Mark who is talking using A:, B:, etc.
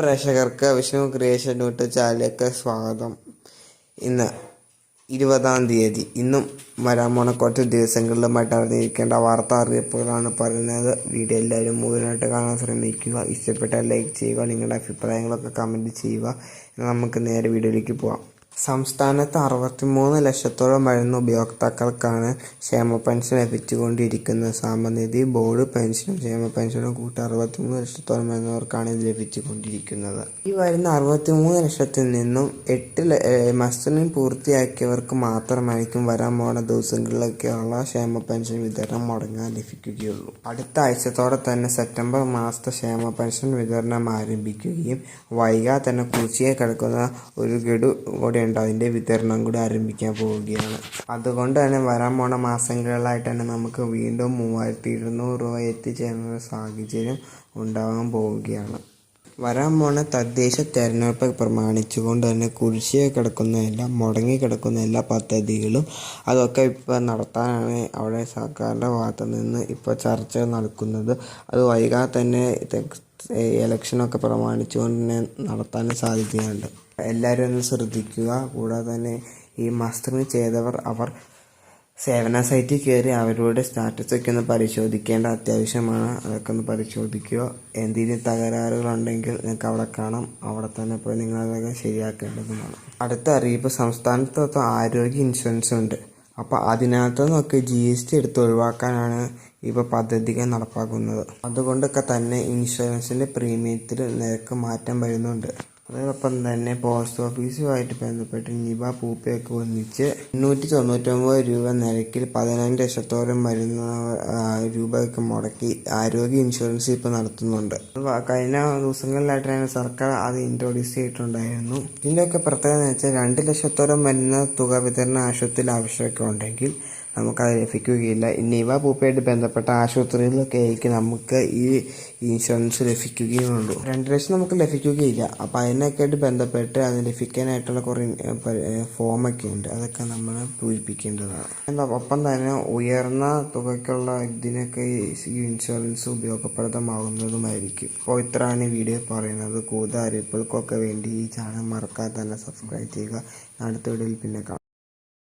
A: പ്രേക്ഷകർക്ക് Vishnu creation YouTube ചാനലിലേക്ക് സ്വാഗതം. ഇന്ന് ഇരുപതാം തീയതി. ഇന്നും വരാൻ കുറച്ച് ദിവസങ്ങളിലുമായിട്ട് അറിഞ്ഞിരിക്കേണ്ട വാർത്താ അറിയിപ്പുകളാണ് പറയുന്നത്. വീഡിയോ എല്ലാവരും മുഴുവനായിട്ട് കാണാൻ ശ്രമിക്കുക. ഇഷ്ടപ്പെട്ടാൽ ലൈക്ക് ചെയ്യുക നിങ്ങളുടെ അഭിപ്രായങ്ങളൊക്കെ കമന്റ് ചെയ്യുക. നമുക്ക് നേരെ വീഡിയോയിലേക്ക് പോവാം. സംസ്ഥാനത്ത് അറുപത്തിമൂന്ന് ലക്ഷത്തോളം വരുന്ന ഉപയോക്താക്കൾക്കാണ് ക്ഷേമ പെൻഷൻ ലഭിച്ചുകൊണ്ടിരിക്കുന്നത്. സാമ്പത്തിക ബോർഡ് പെൻഷനും ക്ഷേമ പെൻഷനും കൂട്ടി അറുപത്തിമൂന്ന് ലക്ഷത്തോളം വരുന്നവർക്കാണ് ഇത് ലഭിച്ചുകൊണ്ടിരിക്കുന്നത്. ഈ വരുന്ന അറുപത്തിമൂന്ന് ലക്ഷത്തിൽ നിന്നും എട്ട് മസ്സിനും പൂർത്തിയാക്കിയവർക്ക് മാത്രമായിരിക്കും വരാൻ പോണ ദിവസങ്ങളിലൊക്കെയുള്ള ക്ഷേമ പെൻഷൻ വിതരണം മുടങ്ങാൻ ലഭിക്കുകയുള്ളൂ. അടുത്ത ആഴ്ചത്തോടെ തന്നെ സെപ്റ്റംബർ മാസത്തെ ക്ഷേമ പെൻഷൻ വിതരണം ആരംഭിക്കുകയും വൈകാതെ തന്നെ കുറിച്ചിയെ കിടക്കുന്ന ഒരു ഗഡു കൂടെയുണ്ട് അതിന്റെ വിതരണം കൂടി ആരംഭിക്കാൻ പോവുകയാണ്. അതുകൊണ്ട് തന്നെ വരാൻ പോണ മാസങ്ങളിലായിട്ട് തന്നെ നമുക്ക് വീണ്ടും മൂവായിരത്തി ഇരുന്നൂറ് രൂപ എത്തിച്ചേരുന്ന ഒരു സാഹചര്യം ഉണ്ടാകാൻ പോവുകയാണ്. വരാൻ പോണ തദ്ദേശ തെരഞ്ഞെടുപ്പ് പ്രമാണിച്ചുകൊണ്ട് തന്നെ കുരിശിയെ കിടക്കുന്ന എല്ലാ മുടങ്ങി കിടക്കുന്ന എല്ലാ പദ്ധതികളും അതൊക്കെ ഇപ്പോൾ നടത്താനാണ് അവിടെ സർക്കാരിന്റെ ഭാഗത്തു നിന്ന് ഇപ്പോൾ ചർച്ച നടക്കുന്നത്. അത് വൈകാതെ തന്നെ ഇലക്ഷനൊക്കെ പ്രമാണിച്ചുകൊണ്ട് തന്നെ നടത്താനും സാധ്യതയുണ്ട് എല്ലാവരും ഒന്ന് ശ്രദ്ധിക്കുക. കൂടാതെ തന്നെ ഈ മസ്റ്ററിങ് ചെയ്തവർ അവർ സേവന സൈറ്റിൽ കയറി അവരുടെ സ്റ്റാറ്റസ് ഒക്കെ ഒന്ന് പരിശോധിക്കേണ്ട അത്യാവശ്യമാണ്. അതൊക്കെ ഒന്ന് പരിശോധിക്കുക. എന്തെങ്കിലും തകരാറുകളുണ്ടെങ്കിൽ നിങ്ങൾക്ക് അവിടെ കാണാം. അവിടെ തന്നെ പോയി നിങ്ങളതൊക്കെ ശരിയാക്കേണ്ടതുമാണ്. അടുത്ത അറിയിപ്പ്. സംസ്ഥാനത്ത് ആരോഗ്യ ഇൻഷുറൻസ് ഉണ്ട്. അപ്പോൾ അതിനകത്തു നിന്നൊക്കെ ജി എസ് ടി എടുത്ത് ഒഴിവാക്കാനാണ് ഇപ്പോൾ പദ്ധതികൾ നടപ്പാക്കുന്നത്. അതുകൊണ്ടൊക്കെ തന്നെ ഇൻഷുറൻസിന്റെ പ്രീമിയത്തിൽ നിരക്ക് മാറ്റം വരുന്നുണ്ട്. അതോടൊപ്പം തന്നെ പോസ്റ്റ് ഓഫീസുമായിട്ട് ബന്ധപ്പെട്ട് നിബ പൂപ്പയൊക്കെ ഒന്നിച്ച് എണ്ണൂറ്റി തൊണ്ണൂറ്റൊമ്പത് രൂപ നിരക്കിൽ പതിനഞ്ച് ലക്ഷത്തോളം വരുന്ന രൂപയൊക്കെ മുടക്കി ആരോഗ്യ ഇൻഷുറൻസ് ഇപ്പോൾ നടത്തുന്നുണ്ട്. കഴിഞ്ഞ ദിവസങ്ങളിലായിട്ട് ദിവസങ്ങളിലായിട്ടാണ് സർക്കാർ അത് ഇൻട്രൊഡ്യൂസ് ചെയ്തിട്ടുണ്ടായിരുന്നു. ഇതിന്റെയൊക്കെ പ്രത്യേകത എന്ന് വെച്ചാൽ രണ്ട് ലക്ഷത്തോളം വരുന്ന തുക വിതരണ ആവശ്യത്തിൽ ആവശ്യമൊക്കെ ഉണ്ടെങ്കിൽ നമുക്കത് ലഭിക്കുകയില്ല. നിവ പൂപ്പയായിട്ട് ബന്ധപ്പെട്ട ആശുപത്രികളിലൊക്കെ നമുക്ക് ഈ ഇൻഷുറൻസ് ലഭിക്കുകയുള്ളൂ. രണ്ട് ലക്ഷം നമുക്ക് ലഭിക്കുകയില്ല. അപ്പോൾ അതിനൊക്കെ ആയിട്ട് ബന്ധപ്പെട്ട് അത് ലഭിക്കാനായിട്ടുള്ള കുറേ ഫോമൊക്കെ ഉണ്ട് അതൊക്കെ നമ്മൾ പൂരിപ്പിക്കേണ്ടതാണ്. ഒപ്പം തന്നെ ഉയർന്ന തുകയ്ക്കുള്ള ഇതിനൊക്കെ ഈ ഇൻഷുറൻസ് ഉപയോഗപ്രദമാകുന്നതുമായിരിക്കും. അപ്പോൾ ഇത്രയാണ് വീഡിയോ പറയുന്നത്. കൂടുതൽ വേണ്ടി ഈ ചാനൽ മറക്കാതെ തന്നെ സബ്സ്ക്രൈബ് ചെയ്യുക. അടുത്ത വീഡിയോയിൽ പിന്നെ കാണാം.